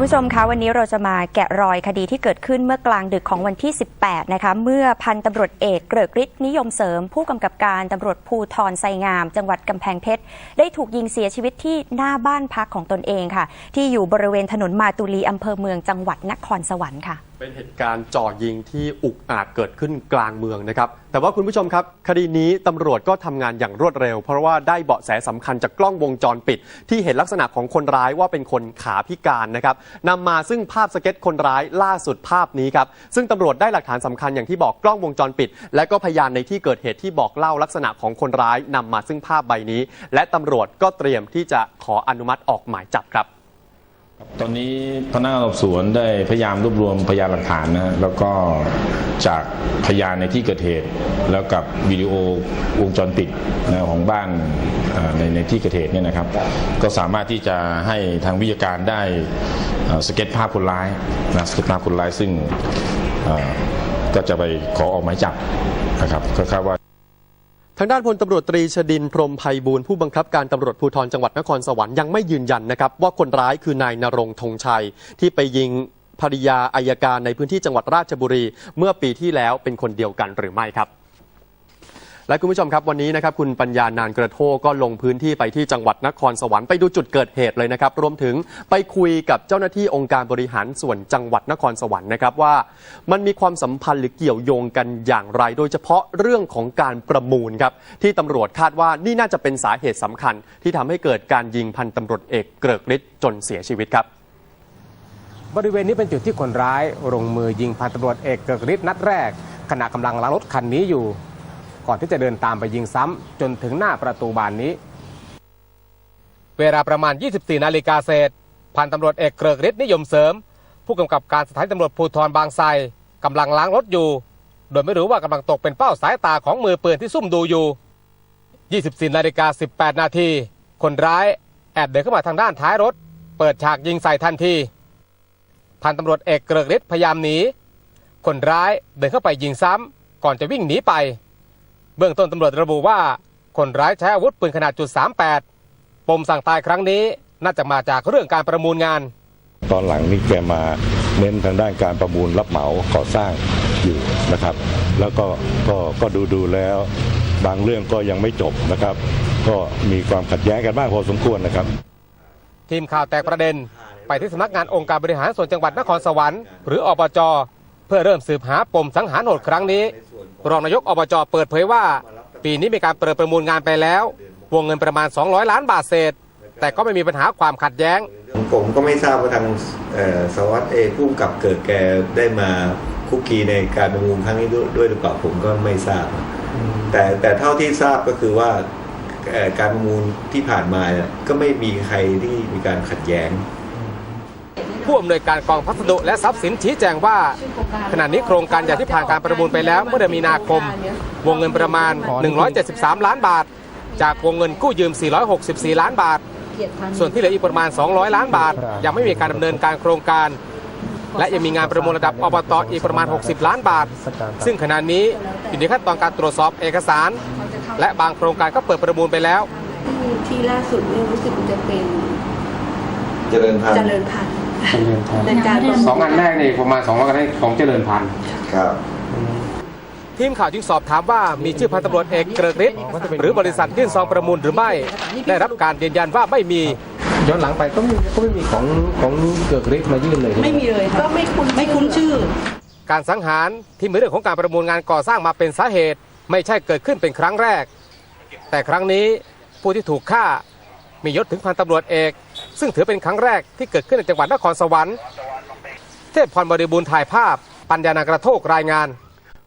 คุณผู้ชมคะวันนี้เราจะมาแกะรอยคดีที่เกิดขึ้นเมื่อกลางดึกของวันที่ 18 นะคะ เมื่อพันตำรวจเอกเกริกฤทธิ์นิยมเสริม ผู้กำกับการตำรวจภูทรไซงาม จังหวัดกำแพงเพชร ได้ถูกยิงเสียชีวิตที่หน้าบ้านพักของตนเองค่ะ ที่อยู่บริเวณถนนมาตุลีอำเภอเมืองจังหวัดนครสวรรค์ค่ะ เป็นเหตุการณ์จ่อยิงที่อุกอาจเกิดขึ้นกลางเมืองนะครับ แต่ว่าคุณผู้ชมครับ คดีนี้ตำรวจก็ทำงานอย่างรวดเร็ว เพราะว่าได้เบาะแสสำคัญจากกล้องวงจรปิด ที่เห็นลักษณะของคนร้ายว่าเป็นคนขาพิการนะครับนำมาซึ่งภาพสเก็ตคนร้ายล่าสุดภาพนี้ครับ ซึ่งตำรวจได้หลักฐานสำคัญอย่างที่บอกกล้องวงจรปิด และก็พยานในที่เกิดเหตุที่บอกเล่าลักษณะของคนร้ายนำมาซึ่งภาพใบนี้ และตำรวจก็เตรียมที่จะขออนุมัติออกหมายจับครับ ตอนนี้พนักงานสอบสวนได้พยายามรวบรวมพยานหลักฐานนะฮะแล้วก็จากพยานในที่เกิดเหตุ แล้วกับวิดีโอวงจรปิดนะของบ้านในในที่เกิดเหตุเนี่ยนะครับ ก็สามารถที่จะให้ทางวิทยาการได้สเก็ตภาพคนร้ายนะสเก็ตภาพคนร้ายซึ่งก็จะไปขอออกหมายจับนะครับก็คาดว่า ทางด้านพลตารวจตรีชดินพรมภัยบูลผู้บังคับการตำรวจภูธรจังหวัดนครสวรรค์ยังไม่ยืนยันนะครับว่าคนร้ายคือนายนรงธงชัย ที่ไปยิงภรรยาอายการในพื้นที่จังหวัดราชบุรี เมื่อปีที่แล้วเป็นคนเดียวกันหรือไม่ครับ และคุณผู้ชมครับวันนี้นะครับคุณปัญญานานกระโทก็ลงพื้นที่ไปที่จังหวัดนครสวรรค์ไปดูจุดเกิดเหตุเลยนะครับ รวมถึงไปคุยกับเจ้าหน้าที่องค์การบริหารส่วนจังหวัดนครสวรรค์นะครับว่า มันมีความสัมพันธ์หรือเกี่ยวโยงกันอย่างไร โดยเฉพาะเรื่องของการประมูลครับที่ตำรวจคาดว่านี่น่าจะเป็นสาเหตุสำคัญ ที่ทำให้เกิดการยิงพันตำรวจเอกเกริกฤทธิ์จนเสียชีวิตครับบริเวณนี้เป็นจุดที่คนร้ายลงมือยิงพันตำรวจเอกเกริกฤทธิ์นัดแรก ขณะกำลังล้างรถคันนี้อยู่ ก่อนที่จะเดินตามไปยิงซ้ำจนถึงหน้าประตูบานนี้ เวลาประมาณ 24 นาฬิกาเศษ พันตำรวจเอกเกริกฤทธิ์นิยมเสริม ผู้กำกับการสถานีตำรวจภูธรบางไทรกำลังล้างรถอยู่ โดยไม่รู้ว่ากำลังตกเป็นเป้าสายตาของมือปืนที่ซุ่มดูอยู่ 24 นาฬิกา 18 นาที คนร้ายแอบเดินเข้ามาทางด้านท้ายรถ เปิดฉากยิงใส่ทันที พันตำรวจเอกเกริกฤทธิ์พยายามหนี คนร้ายเดินเข้าไปยิงซ้ำก่อนจะวิ่งหนีไป เบื้องต้นตำรวจระบุว่า คนร้ายใช้อาวุธปืนขนาดจุด38ปมสั่งตายครั้งนี้น่าจะมาจากเรื่องการประมูลงาน ตอนหลังนี่แกมาเน้นทางด้านการประมูลรับเหมาก่อสร้างอยู่นะครับ แล้วก็ก็ก็ดูดูแล้วบางเรื่องก็ยังไม่จบนะครับ ก็มีความขัดแย้งกันบ้างพอสมควรนะครับ ทีมข่าวแตกประเด็น ไปที่สำนักงานองค์การบริหารส่วนจังหวัดนครสวรรค์หรืออบจเพื่อเริ่มสืบหาปมสังหารโหดครั้งนี้ รองนายกอบจเปิดเผยว่า ปีนี้มีการเปิดประมูลงานไปแล้ว วงเงินประมาณ 200 ล้านบาทเศษ แต่ก็ไม่มีปัญหาความขัดแย้ง ผมก็ไม่ทราบว่าทางสวัสดเอกผู้กับเกิดแกได้มาคุกคีในการประมูลครั้งนี้ด้วยหรือเปล่าผมก็ไม่ทราบ แต่แต่เท่าที่ทราบก็คือว่าการประมูลที่ผ่านมายก็ไม่มีใครที่มีการขัดแย้ง ผู้อำนวยการกองพัสดุและทรัพย์สินชี้แจงว่า ขณะนี้โครงการใหญ่ที่ผ่านการประมูลไปแล้วเมื่อเดือนมีนาคม วงเงินประมาณ 173 ล้านบาท จากวงเงินกู้ยืม 464 ล้านบาท ส่วนที่เหลืออีกประมาณ 200 ล้านบาท ยังไม่มีการดำเนินการโครงการ และยังมีงานประมูลระดับอบตอีกประมาณ 60 ล้านบาท ซึ่งขณะนี้อยู่ในขั้นตอนการตรวจสอบเอกสาร และบางโครงการก็เปิดประมูลไปแล้วที่ล่าสุดเนี่ยรู้สึกมันจะเป็น เจริญพันเจธุ์ริญพันธุ์ ในการประมูลสองอันแรกนี่ประมาณ2 0 0ให้ของเจริญพันธุ์ครับทีมข่าวจึงสอบถามว่ามีชื่อพันตำรวจเอกเกริกฤทธิ์หรือบริษัทยื่นซองประมูลหรือไม่ ได้รับการยืนยันว่าไม่มีย้อนหลังไปก็ไม่ก็ไม่มีของของเกริกฤทธิ์มายื่นเลย ไม่มีเลยก็ไม่คุ้นไม่คุ้นชื่อ การสังหารที่มีเรื่องของการประมูลงานก่อสร้างมาเป็นสาเหตุ ไม่ใช่เกิดขึ้นเป็นครั้งแรก แต่ครั้งนี้ผู้ที่ถูกฆ่ามียศถึงพันตำรวจเอก ซึ่งถือเป็นครั้งแรกที่เกิดขึ้นในจังหวัดนครสวรรค์ เทพพรบริบูรณ์ถ่ายภาพ ปัญญานากระโทกรายงาน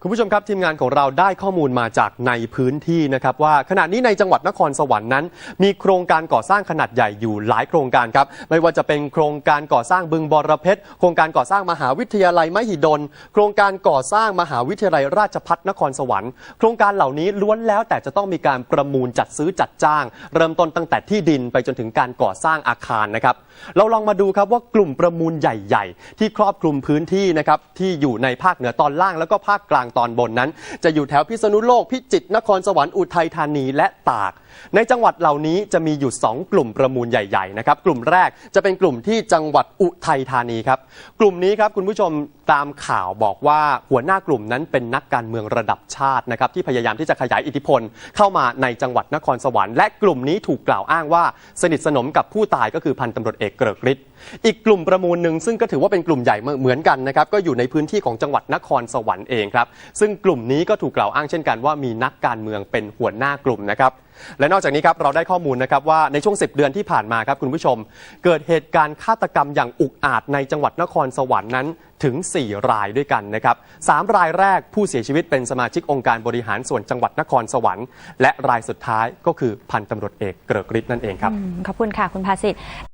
คุณผู้ชมครับทีมงานของเราได้ข้อมูลมาจากในพื้นที่นะครับว่าขณะนี้ในจังหวัดนครสวรรค์นั้น มีโครงการก่อสร้างขนาดใหญ่อยู่หลายโครงการครับไม่ว่าจะเป็นโครงการก่อสร้างบึงบรเพชรโครงการก่อสร้างมหาวิทยาลัยมหิดล โครงการก่อสร้างมหาวิทยาลัยราชภัฏนครสวรรค์โครงการเหล่านี้ล้วนแล้วแต่จะต้องมีการประมูลจัดซื้อจัดจ้าง เริ่มต้นตั้งแต่ที่ดินไปจนถึงการก่อสร้างอาคารนะครับเราลองมาดูครับว่ากลุ่มประมูลใหญ่ ๆ ที่ครอบคลุมพื้นที่นะครับที่อยู่ในภาคเหนือตอนล่างแล้วก็ภาคกลางตอนบนนั้น จะอยู่แถวพิษณุโลก พิจิตรนครสวรรค์อุทัยธานีและตาก ในจังหวัดเหล่านี้จะมีอยู่ 2 กลุ่มประมูลใหญ่ๆนะครับกลุ่มแรกจะเป็นกลุ่มที่จังหวัดอุทัยธานีครับกลุ่มนี้ครับคุณผู้ชมตามข่าวบอกว่าหัวหน้ากลุ่มนั้นเป็นนักการเมืองระดับชาตินะครับที่พยายามที่จะขยายอิทธิพล เข้ามาในจังหวัดนครสวรรค์และกลุ่มนี้ถูกกล่าวอ้างว่า สนิทสนมกับผู้ตายก็คือพันตำรวจเอกเกริกฤทธิ์อีกกลุ่มประมูลหนึ่งซึ่งก็ถือว่าเป็นกลุ่มใหญ่เหมือนกันนะครับก็อยู่ในพื้นที่ของจังหวัดนครสวรรค์เองครับซึ่งกลุ่มนี้ก็ถูกกล่าวอ้างเช่นกันว่ามีนักการเมืองเป็นหัวหน้ากลุ่มนะครับและนอกจากนี้ครับเราได้ข้อมูลนะครับว่าในช่วง 10 เดือนที่ผ่านมาครับคุณผู้ชม เกิดเหตุการณ์ฆาตกรรมอย่างอุกอาจในจังหวัดนครสวรรค์นั้นถึง 4 รายด้วยกันนะครับสามรายแรกผู้เสียชีวิตเป็นสมาชิกองค์การบริหารส่วนจังหวัดนครสวรรค์ และรายสุดท้ายก็คือพันตำรวจเอกเกริกฤทธิ์นั่นเองครับขอบคุณค่ะคุณภาสิทธิ์